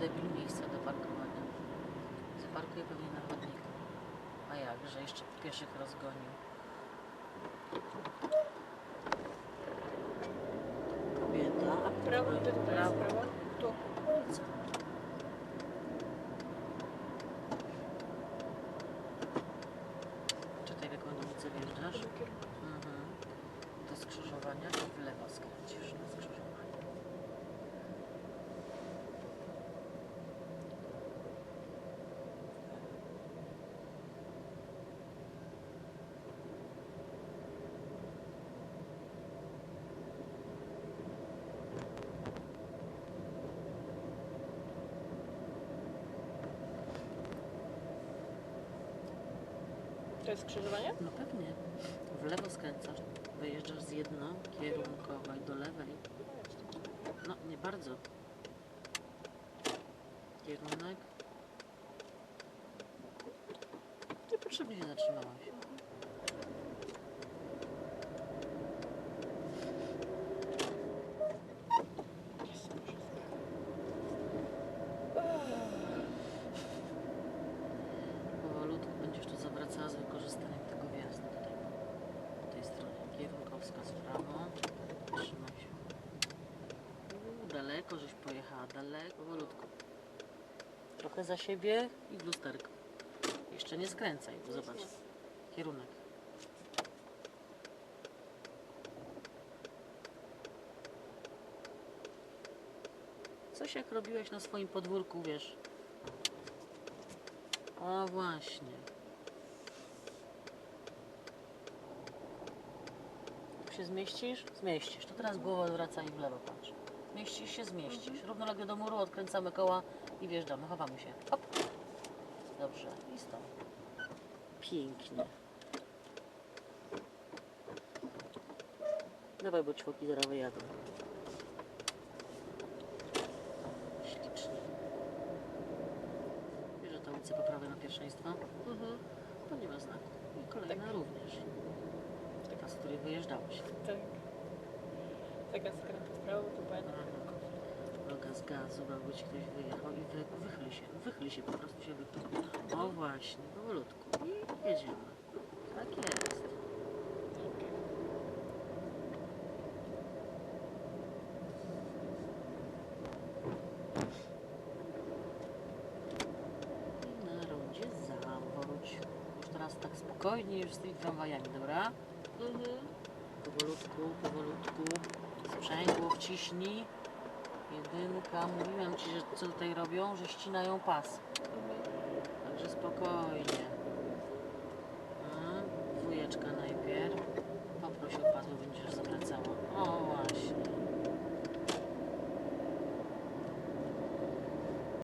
debil miejsca do parkowania. Zaparkuję pewnie na chodniku. A jak, że jeszcze pieszych rozgonił. Kobieta. A prawo, prawo? Tu. Co? Czekaj, w jaką ulicę wjeżdżasz? Mhm. Do skrzyżowania i w lewo skręcisz na skrzyżowanie. To jest skrzyżowanie? No pewnie. W lewo skręcasz, wyjeżdżasz z jednokierunkowej do lewej. No, nie bardzo. Kierunek. Niepotrzebnie się zatrzymałaś. Powolutku będziesz tu zawracała z wykorzystaniem tego wjazdu tutaj po, po tej stronie. Kierunkowskaz w prawo. Trzymaj się. Uuu, daleko żeś pojechała, daleko, powolutku. Trochę za siebie i w lusterko. Jeszcze nie skręcaj, bo zobacz. Kierunek. Coś jak robiłeś na swoim podwórku, wiesz. O właśnie. Tu się zmieścisz? Zmieścisz. To teraz głowę odwracaj i w lewo patrz. Zmieścisz się, zmieścisz. Równolegle do muru, odkręcamy koła i wjeżdżamy. Chowamy się. Hop. Dobrze. I stop. Pięknie. Dawaj, bo ćwoki zaraz wyjadą. Ślicznie. Wiesz, że ta ulica poprawia na pierwszeństwo? Mhm. To nie ma znaku. I kolejna Tak. również. Ta, z której wyjeżdżałeś. Tak. Taka skręt w prawo, tu będę. Droga z gazu, albo ci ktoś wyjechał i wy, wychyli się. Wychyli się, po prostu się wychyli. O właśnie, powolutku. I jedziemy. Tak jest. I na rondzie zawróć. Już teraz tak spokojnie już z tymi tramwajami, dobra? Mhm. Powolutku, powolutku wciśnij. Jedynka. Mówiłem Ci, że co tutaj robią, że ścinają pas. Także spokojnie. A, dwójeczka najpierw. Poproś o pas